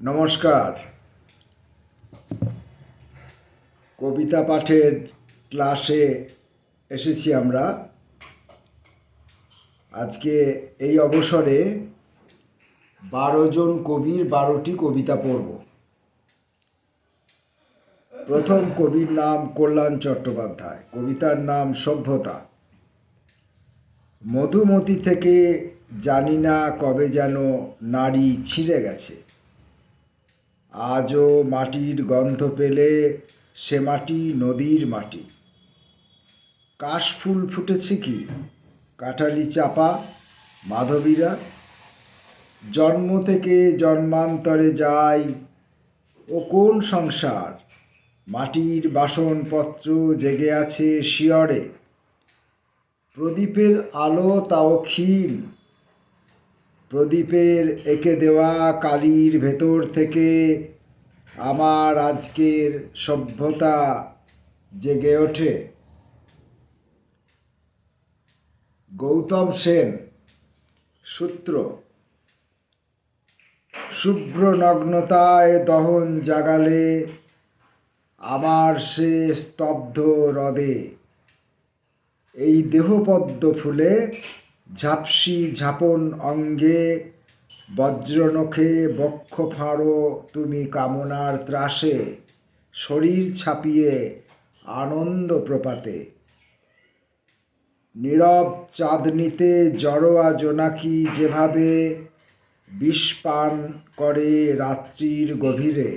নমস্কার। কবিতা পাঠের ক্লাসে এসেছি আমরা। আজকে এই অবসরে বারো জন কবির বারোটি কবিতা পড়ব। প্রথম কবির নাম কল্যাণ চট্টোপাধ্যায়, কবিতার নাম সভ্যতা। মধুমতি থেকে জানি না কবে যেন নারী ছিঁড়ে গেছে। আজও মাটির গন্ধ পেলে সে মাটি নদীর মাটি। কাশফুল ফুটেছে কি? কাঠালি চাপা, মাধবীরা? জন্ম থেকে জন্মান্তরে যায় ও কোন সংসার? মাটির বাসনপত্র জেগে আছে শিয়রে। প্রদীপের আলো তাও ক্ষীণ প্রদীপের এঁকে দেওয়া কালির ভেতর থেকে আমার আজকের সভ্যতা জেগে ওঠে। গৌতম সেন, সূত্র। শুভ্র নগ্নতায় দহন জাগালে আমার সে স্তব্ধ হ্রদে। এই দেহপদ্ম ফুলে ঝাপসি ঝাপন অঙ্গে, বজ্রনখে বক্ষ ফাঁড়ো তুমি কামনার ত্রাসে, শরীর ছাপিয়ে আনন্দ প্রপাতে। নীরব চাঁদনিতে জড়োয়া জোনাকি যেভাবে বিষপান করে রাত্রির গভীরে,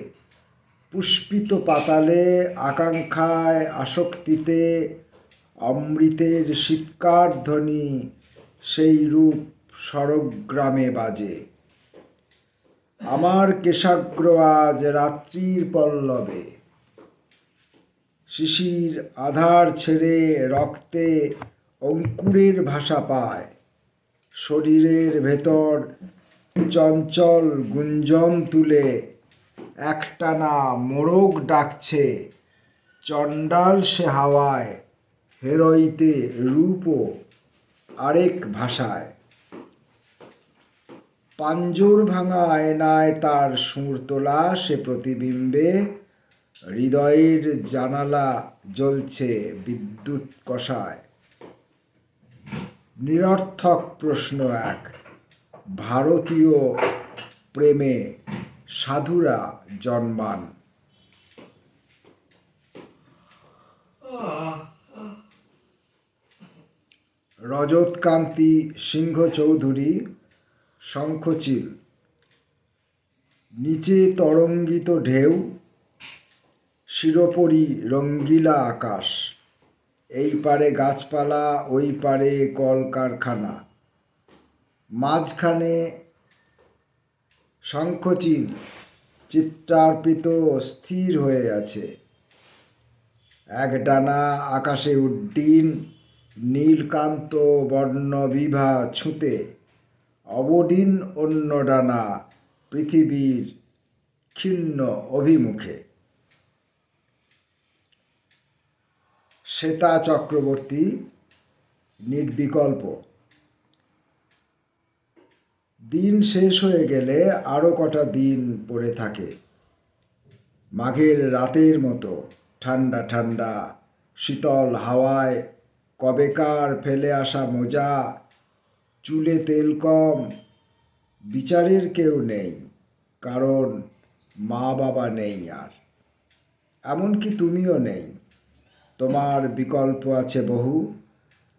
পুষ্পিত পাতালে আকাঙ্ক্ষায় আসক্তিতে অমৃতের শীতকার ধ্বনি সেই রূপ সরগ্রামে বাজে। আমার কেশাগ্র আজ রাত্রির পল্লবে। শিশির আধার ছেড়ে রক্তে অঙ্কুরের ভাষা পায়। শরীরের ভেতর চঞ্চল গুঞ্জন তুলে একটানা মোরগ ডাকছে, চণ্ডাল সে হাওয়ায় হেরইতে রূপও আরেক ভাষায়, পাঞ্জুর ভাঙা আয়নায় তার সুর তোলা সে প্রতিবিম্বে হৃদয়ের জানালা জ্বলছে বিদ্যুৎ কষায়। নিরর্থক প্রশ্ন এক, ভারতীয় প্রেমে সাধুরা জন্মান। রজতকান্তি সিংহ চৌধুরী শঙ্খচিল নিচে তরঙ্গিত ঢেউ, শিরোপরি রঙ্গিলা আকাশ। এই পারে গাছপালা, ওই পারে কলকারখানা। মাঝখানে শঙ্খচিল চিত্রার্পিত স্থির হয়ে আছে। এক ডানা আকাশে উড্ডীন নীলকান্ত বর্ণবিভা ছুঁতে অবডিন অন্য ডানা পৃথিবীর ক্ষীণ অভিমুখে। শ্বেতা চক্রবর্তী, নির্বিকল্প। দিন শেষ হয়ে গেলে আরও কটা দিন পড়ে থাকে। মাঘের রাতের মতো ঠান্ডা ঠান্ডা শীতল হাওয়ায় কবেকার ফেলে আসা মোজা, চুলে তেল কম, বিচারের কেউ নেই, কারণ মা বাবা নেই আর। এমনকি তুমিও নেই। তোমার বিকল্প আছে বহু।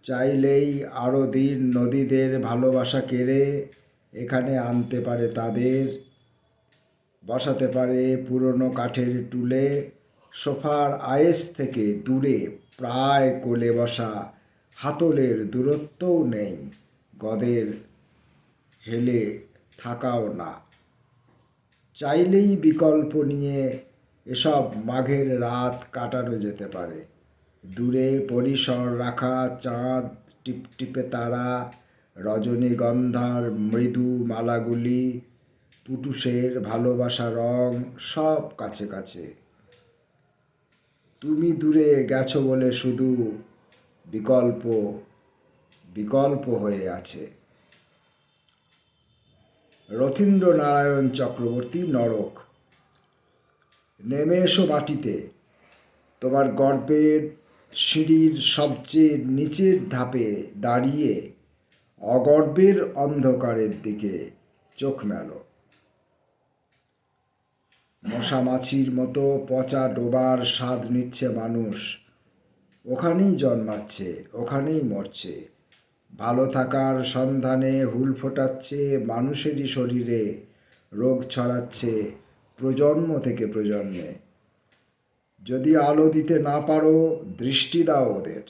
চাইলেই আরও দিন নদীদের ভালোবাসা কেড়ে এখানে আনতে পারে তাদের। বসাতে পারে পুরনো কাঠের টুলে, সোফার আয়েস থেকে দূরে প্রায় কোলে বসা হাতলের দূরত্বও নেই, গদের হেলে থাকাও না। চাইলেই বিকল্প নিয়ে এসব মাঘের রাত কাটানো যেতে পারে। দূরে পরিসর রাখা চাঁদ, টিপটিপে তারা, রজনীগন্ধার মৃদু মালাগুলি পুটুসের ভালোবাসা রং সব কাছে কাছে। তুমি দূরে গেছো বলে শুধু বিকল্প বিকল্প হয়ে আছে। রথীন্দ্র নারায়ণ চক্রবর্তী নরক, নেমে এসো মাটিতে। তোমার গর্বের সিঁড়ির সবচেয়ে নিচের ধাপে দাঁড়িয়ে অগর্বের অন্ধকারের দিকে চোখ মেলো। মশা মাছির মতো পচা ডোবার স্বাদ নিচ্ছে মানুষ। ওখানেই জন্মাচ্ছে, ওখানেই মরছে। ভালো থাকার সন্ধানে হুল ফোটাচ্ছে মানুষেরই শরীরে, রোগ ছড়াচ্ছে প্রজন্ম থেকে প্রজন্মে। যদি আলো দিতে না পারো, দৃষ্টি দাও ওদের।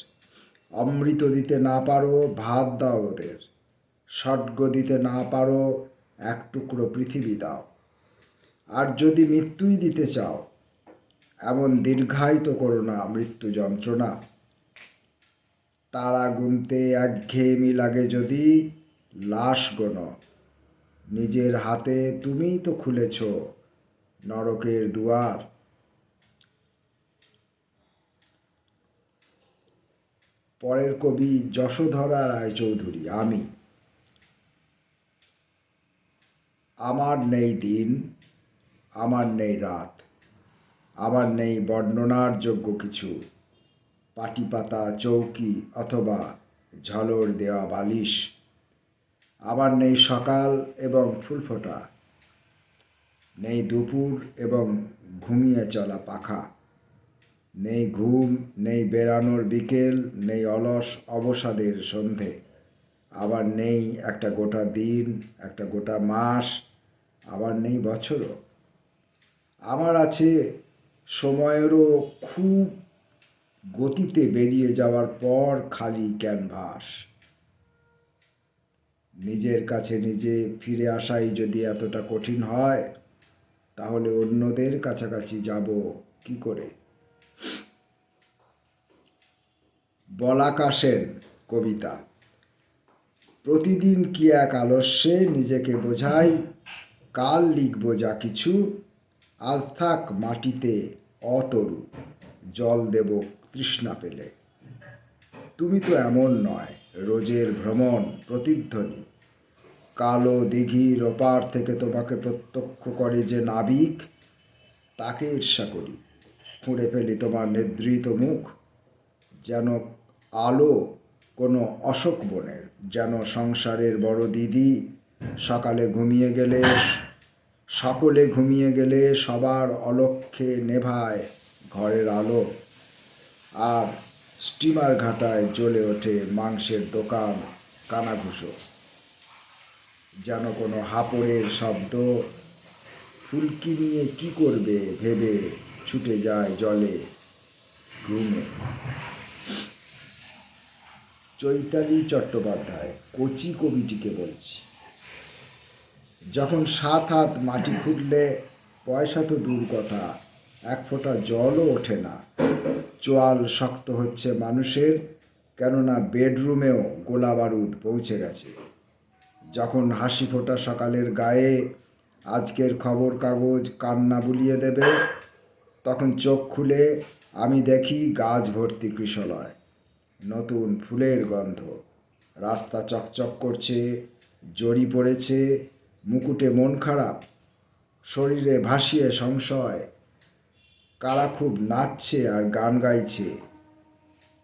অমৃত দিতে না পারো, ভাত দাও ওদের। স্বর্গ দিতে না পারো, এক টুকরো পৃথিবী দাও। আর যদি মৃত্যুই দিতে চাও, এমন দীর্ঘায়িত করো না মৃত্যু যন্ত্রণা। তারা গুনতে একঘেয়েমি লাগে যদি লাশ গোন। নিজের হাতে তুমিই তো খুলেছ নরকের দুয়ার। পরের কবি যশোধরা রায়চৌধুরী, আমি। আমার নেই দিন আমার নেই রাত, আমার নেই বর্ণনার যোগ্য কিছু। পাটি পাতা চৌকি অথবা ঝলর দেওয়া বালিশ। আমার নেই সকাল এবং ফুল ফোটা। নেই দুপুর এবং ঘুমিয়ে চলা পাখা। নেই ঘুম, নেই বেড়ানোর বিকেল, নেই অলস অবসাদের সন্ধে। আবার নেই একটা গোটা দিন, একটা গোটা মাস, আবার নেই বছরও। আমার আছে সময়েরও খুব গতিতে বেরিয়ে যাওয়ার পর খালি ক্যানভাস। নিজের কাছে নিজে ফিরে আসাই যদি এতটা কঠিন হয়, তাহলে অন্যদের কাছাকাছি যাব কি করে? বলাকা সেন, কবিতা। প্রতিদিন কি এক আলস্যে নিজেকে বোঝাই, কাল লিখব যা কিছু আজ থাক মাটিতে অতরু, জল দেব তৃষ্ণা পেলে। তুমি তো এমন নয়, রোজের ভ্রমণ প্রতিধ্বনি। কালো দিঘির ওপার থেকে তোমাকে প্রত্যক্ষ করে যে নাবিক, তাকে ঈর্ষা করি। খুঁড়ে ফেলি তোমার নিদ্রিত মুখ, যেন আলো কোনো অশোক বনের, যেন সংসারের বড় দিদি সকালে ঘুমিয়ে গেলে সকলে ঘুমিয়ে গেলে সবার অলক্ষ্যে নেভায় ঘরের আলো। আর স্টিমার ঘাটায় জ্বলে ওঠে মাংসের দোকান কানাঘুষো। যেন কোনো হাপড়ের শব্দ, ফুলকি নিয়ে কি করবে ভেবে ছুটে যায় জলে ঘুমে। চৈতালি চট্টোপাধ্যায়, কচি কবিটিকে বলছি। যখন সাত হাত মাটি খুঁড়লে পয়সা তো দূর কথা, এক ফোঁটা জলও ওঠে না। চোয়াল শক্ত হচ্ছে মানুষের, কেননা বেডরুমেও গোলা বারুদ পৌঁছে গেছে। যখন হাসি ফোটা সকালের গায়ে আজকের খবর কাগজ কান্না বুলিয়ে দেবে, তখন চোখ খুলে আমি দেখি গাছ ভর্তি কৃষলয়, নতুন ফুলের গন্ধ। রাস্তা চকচক করছে, জড়ি পড়েছে মুকুটে মন খারাপ, শরীরে ভাসিয়ে সংশয়, কারা খুব নাচছে আর গান গাইছে,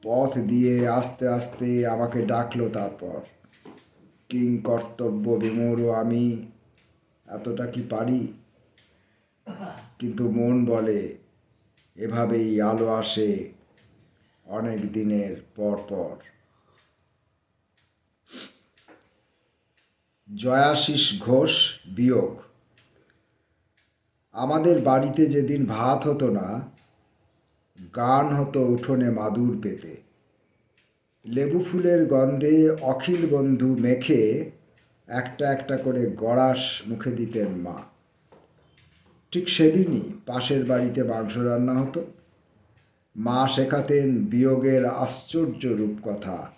পথ দিয়ে আস্তে আস্তে আমাকে ডাকলো তারপর। কিং কর্তব্য বিমূঢ় আমি, এতটা কি পারি? কিন্তু মন বলে, এভাবেই আলো আসে অনেক দিনের পর পর। জয়াশিস ঘোষ বিয়োগ। আমাদের বাড়িতে যেদিন ভাত হতো না, গান হতো উঠোনে মাদুর পেতে। লেবু ফুলের গন্ধে অখিল বন্ধু মেখে একটা একটা করে গড়াস মুখে দিতেন মা। ঠিক সেদিনই পাশের বাড়িতে মাংস রান্না হতো। মা শেখাতেন বিয়োগের আশ্চর্য রূপকথা।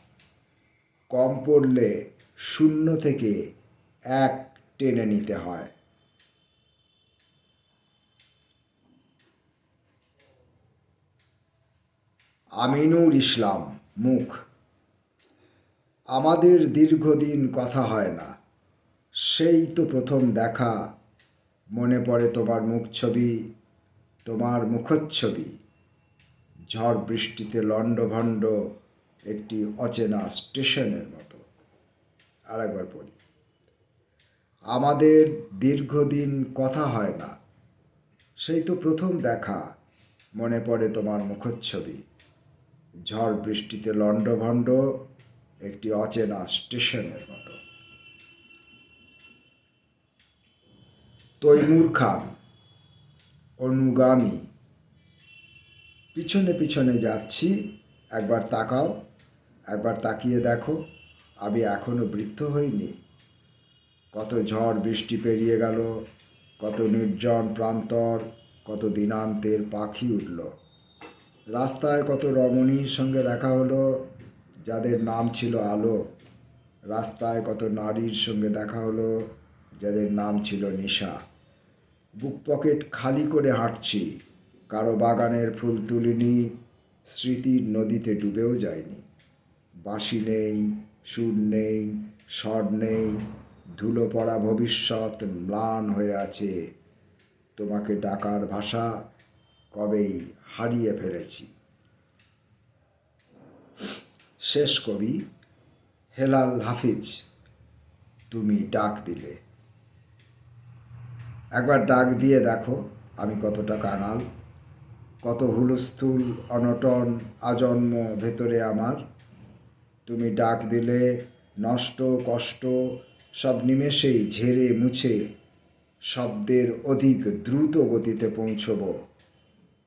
কম পড়লে শূন্য থেকে এক টেনে নিতে হয়। আমিনুর ইসলাম, মুখ। আমাদের দীর্ঘদিন কথা হয় না। সেই তো প্রথম দেখা। মনে পড়ে তোমার মুখ ছবি, তোমার মুখচ্ছবি। ঝড় বৃষ্টিতে লণ্ডভণ্ড একটি অচেনা স্টেশনের মতো। আর একবার পড়ি। আমাদের দীর্ঘদিন কথা হয় না। সেই তো প্রথম দেখা, মনে পড়ে তোমার মুখচ্ছবি। ঝড় বৃষ্টিতে লণ্ডভণ্ড একটি অচেনা স্টেশনের মতো। তৈমুর খান, অনুগামী। পিছনে পিছনে যাচ্ছি, একবার তাকাও, একবার তাকিয়ে দেখো, আমি এখনও বৃদ্ধ হইনি। কত ঝড় বৃষ্টি পেরিয়ে গেল, কত নির্জন প্রান্তর, কত দিনান্তের পাখি উঠল। রাস্তায় কত রমণীর সঙ্গে দেখা হলো, যাদের নাম ছিল আলো। রাস্তায় কত নারীর সঙ্গে দেখা হলো, যাদের নাম ছিল নিশা। বুক পকেট খালি করে হাঁটছি, কারও বাগানের ফুল তুলিনি, স্মৃতির নদীতে ডুবেও যায়নি বাঁশি নেই, সুর নেই, স্বর নেই ধুলো পড়া ভবিষ্যৎ ম্লান হয়ে আছে। তোমাকে ডাকার ভাষা কবেই হারিয়ে ফেলেছি। শেষ কবি হেলাল হাফিজ, তুমি ডাক দিলে। একবার ডাক দিয়ে দেখো আমি কতটা কাঙাল, কত হুলস্থুল, অনটন, আজন্ম ভেতরে আমার। তুমি ডাক দিলে নষ্ট, কষ্ট সব নিমেষেই ঝেড়ে মুছে শব্দের অধিক দ্রুত গতিতে পৌঁছব,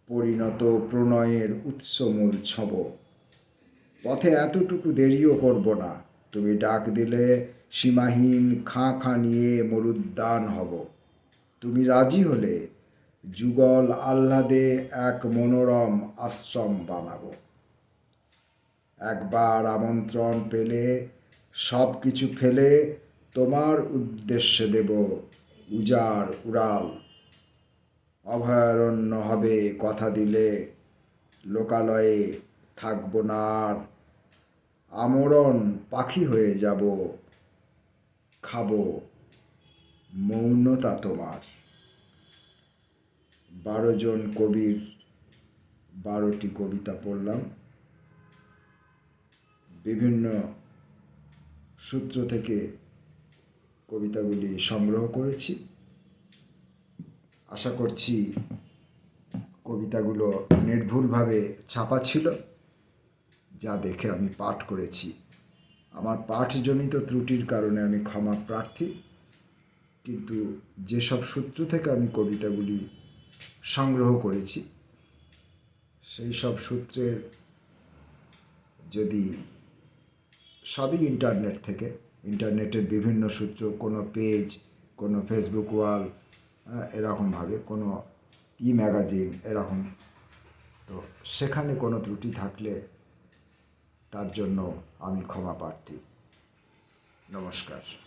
পরিণত প্রণয়ের উৎসমূল ছব। পথে এতটুকু দেরিও করব না, তুমি ডাক দিলে সীমাহীন খাঁ খাঁ নিয়ে মরুদ্যান হব। তুমি রাজি হলে যুগল আহ্লাদে এক মনোরম আশ্রম বানাবো। একবার আমন্ত্রণ পেলে সব কিছু ফেলে তোমার উদ্দেশ্যে দেব উজাড়, উড়াল। অভয়ারণ্য হবে, কথা দিলে লোকালয়ে থাকব না আর। আমরণ পাখি হয়ে যাব, খাব মৌনতা তোমার। বারো জন কবির, বারোটি কবিতা পড়লাম। বিভিন্ন সূত্র থেকে কবিতাগুলি সংগ্রহ করেছি। আশা করছি কবিতাগুলো নির্ভুলভাবে ছাপা ছিল, যা দেখে আমি পাঠ করেছি। আমার পাঠজনিত ত্রুটির কারণে আমি ক্ষমা প্রার্থী, কিন্তু যেসব সূত্র থেকে আমি কবিতাগুলি সংগ্রহ করেছি, সেই সব সূত্রের যদি সবই ইন্টারনেট থেকে ইন্টারনেটের বিভিন্ন সূত্র কোনো পেজ, কোনো ফেসবুক ওয়াল এরকমভাবে, কোনো ই ম্যাগাজিন এরকম। তো সেখানে কোনো ত্রুটি থাকলে তার জন্য আমি ক্ষমা প্রার্থী। নমস্কার।